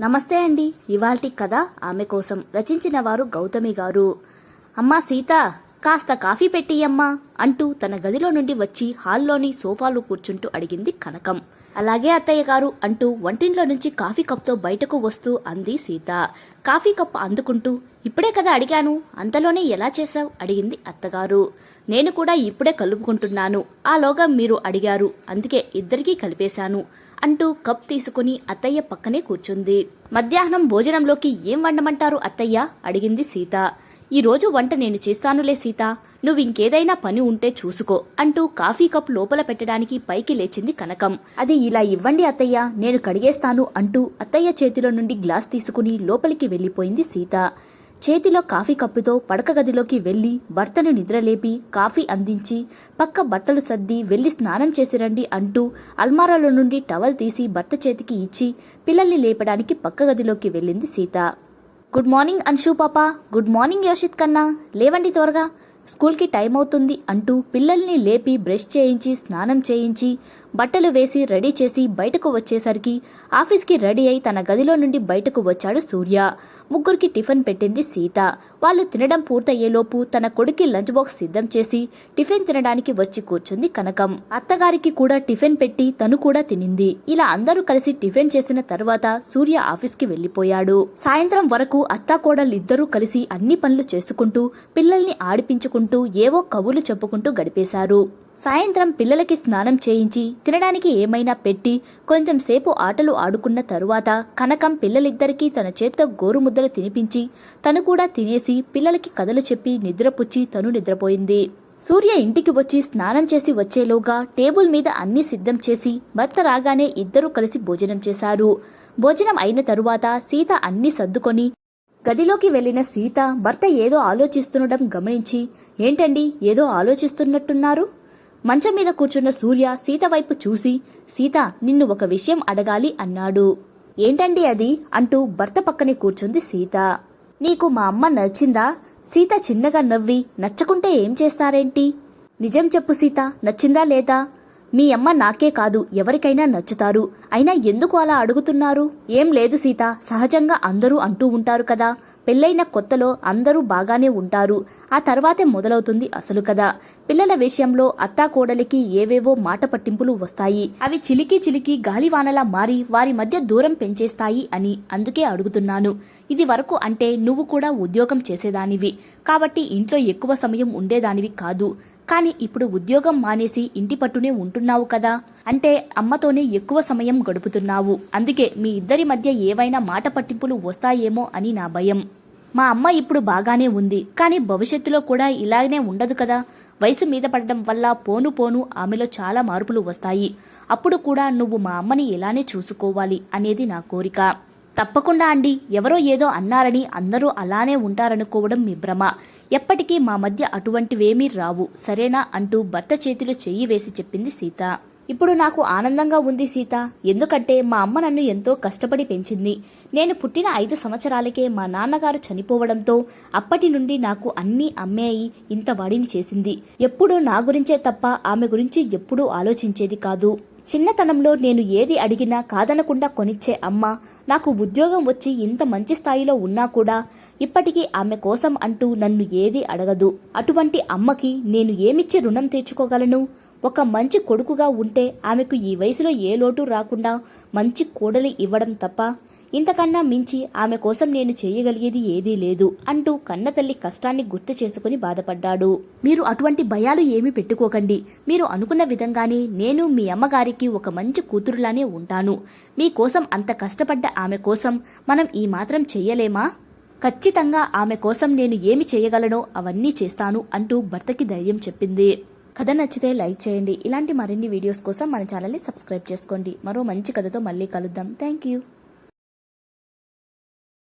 నమస్తే అండి. ఇవాల్టి కథ ఆమె కోసం రచించిన వారు గౌతమి గారు. అమ్మా సీత కాస్త కాఫీ పెట్టియమ్మా అంటూ తన గదిలో నుండి వచ్చి హాల్లోని సోఫాలో కూర్చుంటూ అడిగింది కనకం. అలాగే అత్తయ్య గారు అంటూ వంటింట్లో నుంచి కాఫీ కప్తో బయటకు వస్తూ అంది సీత. కాఫీ కప్ అందుకుంటూ ఇప్పుడే కదా అడిగాను అంతలోనే ఎలా చేశావు? అడిగింది అత్తగారు. నేను కూడా ఇప్పుడే కలుపుకుంటున్నాను. ఆలోగా మీరు అడిగారు అందుకే ఇద్దరికీ కలిపేశాను అంటూ కప్ తీసుకుని అత్తయ్య పక్కనే కూర్చుంది. మధ్యాహ్నం భోజనంలోకి ఏం వండమంటారు అత్తయ్య? అడిగింది సీత. ఈరోజు వంట నేను చేస్తానులే సీత. నువ్వు ఇంకేదైనా పని ఉంటే చూసుకో అంటూ కాఫీ కప్ లోపల పెట్టడానికి పైకి లేచింది కనకం. అది ఇలా ఇవ్వండి అత్తయ్య నేను కడిగేస్తాను అంటూ అత్తయ్య చేతిలో నుండి గ్లాస్ తీసుకుని లోపలికి వెళ్ళిపోయింది సీత. చేతిలో కాఫీ కప్పుతో పడక గదిలోకి వెళ్ళి భర్తను నిద్రలేపి కాఫీ అందించి పక్క బట్టలు సర్ది వెళ్ళి స్నానం చేసిరండి అంటూ అల్మారాలో నుండి టవల్ తీసి భర్త చేతికి ఇచ్చి పిల్లల్ని లేపడానికి పక్క గదిలోకి వెళ్ళింది సీత. గుడ్ మార్నింగ్ అన్షు పాపా గుడ్ మార్నింగ్ యోషిత్ కన్నా లేవండి త్వరగా. స్కూల్కి టైం అవుతుంది అంటూ పిల్లల్ని లేపి బ్రష్ చేయించి స్నానం చేయించి బట్టలు వేసి రెడీ చేసి బయటకు వచ్చేసరికి ఆఫీస్కి రెడీ అయి తన గదిలో నుండి బయటకు వచ్చాడు సూర్య. ముగ్గురికి టిఫిన్ పెట్టింది సీత. వాళ్ళు తినడం పూర్తయ్యేలోపు తన కొడుకి లంచ్ బాక్స్ సిద్ధం చేసి టిఫిన్ తినడానికి వచ్చి కూర్చుంది కనకం. అత్తగారికి కూడా టిఫిన్ పెట్టి తను కూడా తినింది. ఇలా అందరూ కలిసి టిఫిన్ చేసిన తర్వాత సూర్య ఆఫీస్కి వెళ్ళిపోయాడు సాయంత్రం వరకు అత్త కోడలిద్దరూ కలిసి అన్ని పనులు చేసుకుంటూ పిల్లల్ని ఆడిపించుకుంటూ ఏవో కబులు చెప్పుకుంటూ గడిపేశారు. సాయంత్రం పిల్లలకి స్నానం చేయించి తినడానికి ఏమైనా పెట్టి కొంచెం సేపు ఆటలు ఆడుకున్న తరువాత కనకం పిల్లలిద్దరికీ తన చేత్తో గోరుముద్దలు తినిపించి తను కూడా తినేసి పిల్లలకి కథలు చెప్పి నిద్రపుచ్చి తను నిద్రపోయింది. సూర్య ఇంటికి వచ్చి స్నానం చేసి వచ్చేలోగా టేబుల్ మీద అన్ని సిద్ధం చేసి భర్త రాగానే ఇద్దరూ కలిసి భోజనం చేశారు. భోజనం అయిన తరువాత సీత అన్ని సర్దుకొని గదిలోకి వెళ్ళిన సీత భర్త ఏదో ఆలోచిస్తుండడం గమనించి ఏంటండి ఏదో ఆలోచిస్తున్నట్టున్నారు? మంచం మీద కూర్చున్న సూర్య సీత వైపు చూసి సీత నిన్ను ఒక విషయం అడగాలి అన్నాడు. ఏంటండి అది? అంటూ భర్త పక్కనే కూర్చుంది సీత. నీకు మా అమ్మ నచ్చిందా? సీత చిన్నగా నవ్వి నచ్చకుంటే ఏం చేస్తారేంటి? నిజం చెప్పు సీత నచ్చిందా లేదా? మీ అమ్మ నాకే కాదు ఎవరికైనా నచ్చుతారు. అయినా ఎందుకు అలా అడుగుతున్నారు? ఏం లేదు సీత సహజంగా అందరూ అంటూ ఉంటారు కదా. పెళ్ళైన కొత్తలో అందరూ బాగానే ఉంటారు. ఆ తర్వాతే మొదలవుతుంది అసలు కదా పిల్లల విషయంలో అత్తా కోడలికి ఏవేవో మాట పట్టింపులు వస్తాయి. అవి చిలికి చిలికి గాలివానలా మారి వారి మధ్య దూరం పెంచేస్తాయి అని అందుకే అడుగుతున్నాను. ఇది వరకు అంటే నువ్వు కూడా ఉద్యోగం చేసేదానివి. కాబట్టి ఇంట్లో ఎక్కువ సమయం ఉండేదానివి కాదు. కానీ ఇప్పుడు ఉద్యోగం మానేసి ఇంటి పట్టునే ఉంటున్నావు కదా. అంటే అమ్మతోనే ఎక్కువ సమయం గడుపుతున్నావు. అందుకే మీ ఇద్దరి మధ్య ఏవైనా మాట పట్టింపులు వస్తాయేమో అని నా భయం. మా అమ్మ ఇప్పుడు బాగానే ఉంది. కానీ భవిష్యత్తులో కూడా ఇలాగనే ఉండదు కదా. వయసు మీద పడడం వల్ల పోను పోను ఆమెలో చాలా మార్పులు వస్తాయి. అప్పుడు కూడా నువ్వు మా అమ్మని ఇలానే చూసుకోవాలి అనేది నా కోరిక. తప్పకుండా అండి. ఎవరో ఏదో అన్నారని అందరూ అలానే ఉంటారనుకోవడం మీ భ్రమ. ఎప్పటికీ మా మధ్య అటువంటివేమీ రావు. సరేనా? అంటూ భర్త చేతిలో చెయ్యి వేసి చెప్పింది సీత. ఇప్పుడు నాకు ఆనందంగా ఉంది సీత. ఎందుకంటే మా అమ్మ నన్ను ఎంతో కష్టపడి పెంచింది. నేను పుట్టిన ఐదు సంవత్సరాలకే మా నాన్నగారు చనిపోవడంతో అప్పటి నుండి నాకు అన్నీ అమ్మే అయి ఇంత వాడిని చేసింది. ఎప్పుడూ నా గురించే తప్ప ఆమె గురించి ఎప్పుడూ ఆలోచించేది కాదు. చిన్నతనంలో నేను ఏది అడిగినా కాదనకుండా కొనిచ్చే అమ్మ నాకు ఉద్యోగం వచ్చి ఇంత మంచి స్థాయిలో ఉన్నా కూడా ఇప్పటికీ ఆమె కోసం అంటూ నన్ను ఏది అడగదు. అటువంటి అమ్మకి నేను ఏమిచ్చి రుణం తీర్చుకోగలను? ఒక మంచి కొడుకుగా ఉంటే ఆమెకు ఈ వయసులో ఏ లోటు రాకుండా మంచి కోడలి ఇవ్వడం తప్ప ఇంతకన్నా మించి ఆమె కోసం నేను చేయగలిగేది ఏదీ లేదు అంటూ కన్నతల్లి కష్టాన్ని గుర్తు చేసుకుని బాధపడ్డాడు. మీరు అటువంటి భయాలు ఏమీ పెట్టుకోకండి. మీరు అనుకున్న విధంగానే నేను మీ అమ్మగారికి ఒక మంచి కూతురులానే ఉంటాను. మీకోసం అంత కష్టపడ్డ ఆమె కోసం మనం ఈ మాత్రం చెయ్యలేమా ఖచ్చితంగా ఆమె కోసం నేను ఏమి చేయగలనో అవన్నీ చేస్తాను అంటూ భర్తకి ధైర్యం చెప్పింది. కథ నచ్చితే లైక్ చేయండి. ఇలాంటి మరిన్ని వీడియోస్ కోసం మన ఛానల్ని సబ్స్క్రైబ్ చేసుకోండి. మరో మంచి కథతో మళ్ళీ కలుద్దాం. Thank you